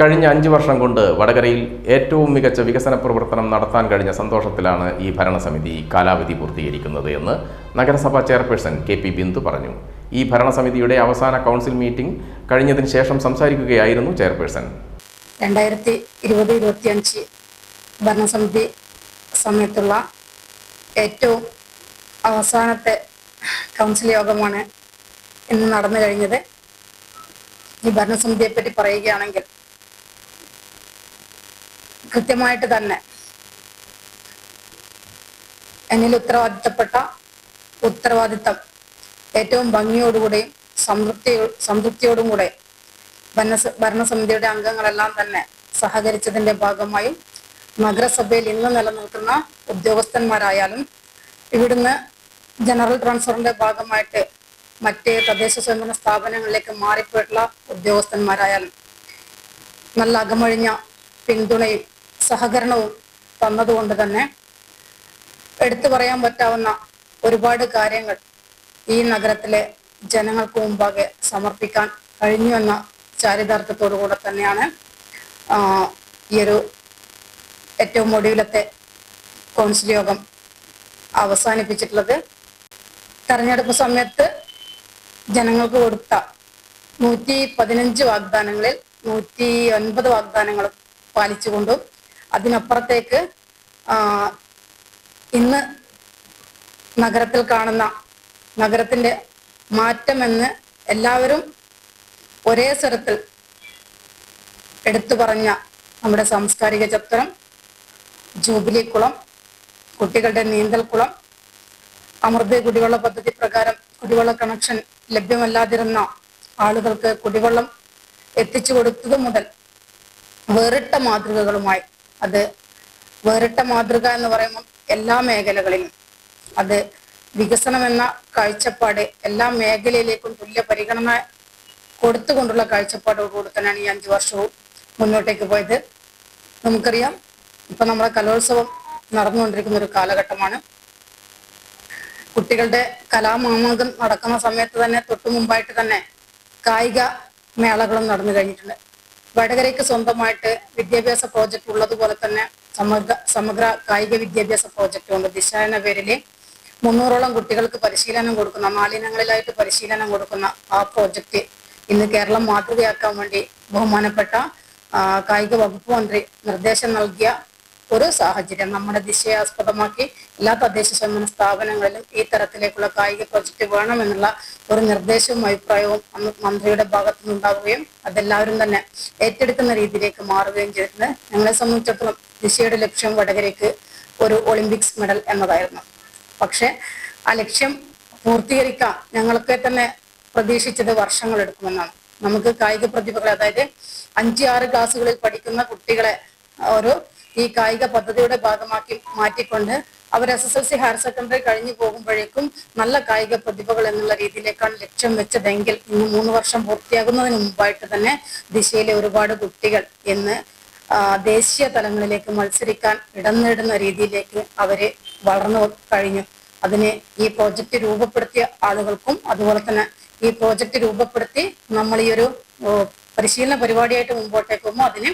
കഴിഞ്ഞ അഞ്ച് വർഷം കൊണ്ട് വടകരയിൽ ഏറ്റവും മികച്ച വികസന പ്രവർത്തനം നടത്താൻ കഴിഞ്ഞ സന്തോഷത്തിലാണ് ഈ ഭരണസമിതി കാലാവധി പൂർത്തീകരിക്കുന്നത് എന്ന് നഗരസഭാ ചെയർപേഴ്സൺ കെ പി ബിന്ദു പറഞ്ഞു. ഈ ഭരണസമിതിയുടെ അവസാന കൗൺസിൽ മീറ്റിംഗ് കഴിഞ്ഞതിന് ശേഷം സംസാരിക്കുകയായിരുന്നു ചെയർപേഴ്സൺ. രണ്ടായിരത്തി ഇരുപത് ഇരുപത്തിയഞ്ച് ഭരണസമിതി സമയത്തുള്ള ഏറ്റവും അവസാനത്തെ കൗൺസിൽ യോഗമാണ് ഇന്ന് നടന്നു കഴിഞ്ഞത്. ഈ ഭരണസമിതിയെപ്പറ്റി പറയുകയാണെങ്കിൽ കൃത്യമായിട്ട് തന്നെ. എന്നിൽ ഉത്തരവാദിത്തപ്പെട്ട ഉത്തരവാദിത്തം ഏറ്റവും ഭംഗിയോടുകൂടെയും സംതൃപ്തി സംതൃപ്തിയോടും കൂടെ ഭരണസ- ഭരണസമിതിയുടെ അംഗങ്ങളെല്ലാം തന്നെ സഹകരിച്ചതിന്റെ ഭാഗമായും നഗരസഭയിൽ ഇന്ന് നിലനിൽക്കുന്ന ഉദ്യോഗസ്ഥന്മാരായാലും ഇവിടുന്ന് ജനറൽ ട്രാൻസ്ഫറിന്റെ ഭാഗമായിട്ട് മറ്റ് തദ്ദേശ സ്വയംഭരണ സ്ഥാപനങ്ങളിലേക്ക് മാറിപ്പോയിട്ടുള്ള ഉദ്യോഗസ്ഥന്മാരായാലും നല്ല അകമഴിഞ്ഞ പിന്തുണയും സഹകരണവും തന്നതുകൊണ്ട് തന്നെ എടുത്തു പറയാൻ പറ്റാവുന്ന ഒരുപാട് കാര്യങ്ങൾ ഈ നഗരത്തിലെ ജനങ്ങൾക്ക് മുമ്പാകെ സമർപ്പിക്കാൻ കഴിഞ്ഞു എന്ന ചാരിതാർത്ഥത്തോടു കൂടെ തന്നെയാണ് ഈ ഒരു ഏറ്റവും ഒടുവിലത്തെ കൗൺസിൽ യോഗം അവസാനിപ്പിച്ചിട്ടുള്ളത്. തെരഞ്ഞെടുപ്പ് സമയത്ത് ജനങ്ങൾക്ക് കൊടുത്ത നൂറ്റി പതിനഞ്ച് വാഗ്ദാനങ്ങളിൽ നൂറ്റി ഒൻപത് വാഗ്ദാനങ്ങളും പാലിച്ചുകൊണ്ടും അതിനപ്പുറത്തേക്ക് ഇന്ന് നഗരത്തിൽ കാണുന്ന നഗരത്തിന്റെ മാറ്റമെന്ന് എല്ലാവരും ഒരേ സ്വരത്തിൽ എടുത്തു പറഞ്ഞ നമ്മുടെ സാംസ്കാരിക ചത്വരം ജൂബിലി കുളം കുട്ടികളുടെ നീന്തൽക്കുളം അമൃത് കുടിവെള്ള പദ്ധതി പ്രകാരം കുടിവെള്ള കണക്ഷൻ ലഭ്യമല്ലാതിരുന്ന ആളുകൾക്ക് കുടിവെള്ളം എത്തിച്ചു കൊടുത്തത് മുതൽ വേറിട്ട മാതൃകകളുമായി അത് വേറിട്ട മാതൃക എന്ന് പറയുമ്പോൾ എല്ലാ മേഖലകളിലും അത് വികസനം എന്ന കാഴ്ചപ്പാട് എല്ലാ മേഖലയിലേക്കും തുല്യ പരിഗണന കൊടുത്തുകൊണ്ടുള്ള കാഴ്ചപ്പാടോടുകൂടി തന്നെയാണ് ഈ അഞ്ചു വർഷവും മുന്നോട്ടേക്ക് പോയത്. നമുക്കറിയാം ഇപ്പൊ നമ്മളെ കലോത്സവം നടന്നുകൊണ്ടിരിക്കുന്ന ഒരു കാലഘട്ടമാണ്. കുട്ടികളുടെ കലാമാമാങ്കം നടക്കുന്ന സമയത്ത് തന്നെ തൊട്ടു മുമ്പായിട്ട് തന്നെ കായിക മേളകളും നടന്നു കഴിഞ്ഞിട്ടുണ്ട്. വടകരയ്ക്ക് സ്വന്തമായിട്ട് വിദ്യാഭ്യാസ പ്രോജക്റ്റ് ഉള്ളതുപോലെ തന്നെ സമഗ്ര സമഗ്ര കായിക വിദ്യാഭ്യാസ പ്രോജക്റ്റ് ഉണ്ട്. ദിശ എന്ന പേരിൽ മുന്നൂറോളം കുട്ടികൾക്ക് പരിശീലനം കൊടുക്കുന്ന മാലിന്യങ്ങളിലായിട്ട് പരിശീലനം കൊടുക്കുന്ന ആ പ്രോജക്റ്റ് ഇന്ന് കേരളം മാതൃകയാക്കാൻ വേണ്ടി ബഹുമാനപ്പെട്ട കായിക വകുപ്പ് മന്ത്രി നിർദ്ദേശം നൽകിയ ഒരു സാഹചര്യം നമ്മുടെ ദിശയെ ആസ്പദമാക്കി എല്ലാ തദ്ദേശ സ്വയംഭരണ സ്ഥാപനങ്ങളിലും ഈ തരത്തിലേക്കുള്ള കായിക പ്രോജക്റ്റ് വേണമെന്നുള്ള ഒരു നിർദ്ദേശവും അഭിപ്രായവും മന്ത്രിയുടെ ഭാഗത്തു നിന്നുണ്ടാവുകയും അതെല്ലാവരും തന്നെ ഏറ്റെടുക്കുന്ന രീതിയിലേക്ക് മാറുകയും ചെയ്തിരുന്നത് ഞങ്ങളെ സംബന്ധിച്ചിടത്തോളം ദിശയുടെ ലക്ഷ്യം വടകരയ്ക്ക് ഒരു ഒളിമ്പിക്സ് മെഡൽ എന്നതായിരുന്നു. പക്ഷെ ആ ലക്ഷ്യം പൂർത്തീകരിക്കാൻ ഞങ്ങളൊക്കെ തന്നെ പ്രതീക്ഷിച്ചത് വർഷങ്ങൾ എടുക്കുമെന്നാണ്. നമുക്ക് കായിക പ്രതിഭകളെ അതായത് അഞ്ച് ആറ് ക്ലാസ്സുകളിൽ പഠിക്കുന്ന കുട്ടികളെ ഒരു ഈ കായിക പദ്ധതിയുടെ ഭാഗമാക്കി മാറ്റിക്കൊണ്ട് അവർ S S L C higher secondary കഴിഞ്ഞു പോകുമ്പോഴേക്കും നല്ല കായിക പ്രതിഭകൾ എന്നുള്ള രീതിയിലേക്കാണ് ലക്ഷ്യം വെച്ചതെങ്കിൽ ഇന്ന് മൂന്ന് വർഷം പൂർത്തിയാകുന്നതിന് മുമ്പായിട്ട് തന്നെ ദിശയിലെ ഒരുപാട് കുട്ടികൾ ഇന്ന് ദേശീയ തലങ്ങളിലേക്ക് മത്സരിക്കാൻ ഇടം നേടുന്ന രീതിയിലേക്ക് അവരെ വളർന്നു കഴിഞ്ഞു. അതിനെ ഈ പ്രോജക്റ്റ് രൂപപ്പെടുത്തിയ ആളുകൾക്കും അതുപോലെ തന്നെ ഈ പ്രോജക്റ്റ് രൂപപ്പെടുത്തി നമ്മൾ ഈ ഒരു പരിശീലന പരിപാടിയായിട്ട് മുമ്പോട്ടേക്ക് പോകുമ്പോൾ അതിന്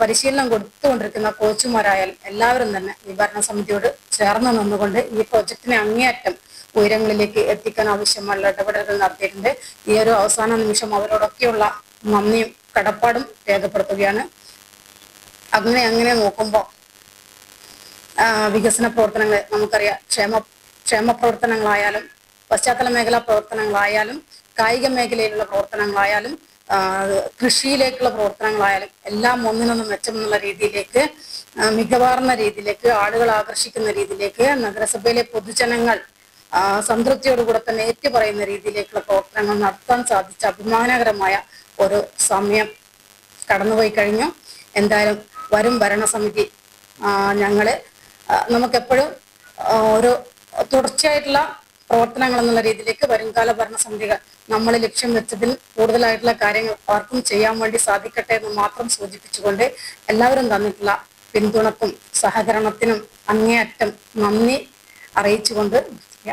പരിശീലനം കൊടുത്തുകൊണ്ടിരിക്കുന്ന കോച്ചുമാരായാലും എല്ലാവരും തന്നെ ഈ ഭരണസമിതിയോട് ചേർന്ന് നിന്നുകൊണ്ട് ഈ പ്രോജക്റ്റിനെ അങ്ങേയറ്റം ഉയരങ്ങളിലേക്ക് എത്തിക്കാൻ ആവശ്യമുള്ള ഇടപെടലുകൾ നടത്തിയിട്ടുണ്ട്. ഈ ഒരു അവസാന നിമിഷം അവരോടൊക്കെയുള്ള നന്ദിയും കടപ്പാടും രേഖപ്പെടുത്തുകയാണ്. അങ്ങനെ അങ്ങനെ നോക്കുമ്പോൾ വികസന പ്രവർത്തനങ്ങൾ നമുക്കറിയാം. ക്ഷേമ ക്ഷേമ പ്രവർത്തനങ്ങളായാലും പശ്ചാത്തല മേഖലാ പ്രവർത്തനങ്ങളായാലും കായിക മേഖലയിലുള്ള പ്രവർത്തനങ്ങളായാലും കൃഷിയിലേക്കുള്ള പ്രവർത്തനങ്ങളായാലും എല്ലാം ഒന്നിനൊന്ന് മെച്ചമെന്നുള്ള രീതിയിലേക്ക് മികവാർന്ന രീതിയിലേക്ക് ആളുകൾ ആകർഷിക്കുന്ന രീതിയിലേക്ക് നഗരസഭയിലെ പൊതുജനങ്ങൾ സംതൃപ്തിയോടുകൂടെ തന്നെ ഏറ്റുപറയുന്ന രീതിയിലേക്കുള്ള പ്രവർത്തനങ്ങൾ നടത്താൻ സാധിച്ച അഭിമാനകരമായ ഒരു സമയം കടന്നുപോയി കഴിഞ്ഞു. എന്തായാലും വരും ഭരണസമിതി ഞങ്ങൾ നമുക്കെപ്പോഴും ഒരു തുടർച്ചയായിട്ടുള്ള പ്രവർത്തനങ്ങൾ എന്നുള്ള രീതിയിലേക്ക് വരുംകാല ഭരണസമിതികൾ നമ്മൾ ലക്ഷ്യം വെച്ചതിൽ കൂടുതലായിട്ടുള്ള കാര്യങ്ങൾ അവർക്കും ചെയ്യാൻ വേണ്ടി സാധിക്കട്ടെ എന്ന് മാത്രം സൂചിപ്പിച്ചുകൊണ്ട് എല്ലാവരും തന്നിട്ടുള്ള പിന്തുണക്കും സഹകരണത്തിനും അങ്ങേയറ്റം നന്ദി അറിയിച്ചുകൊണ്ട്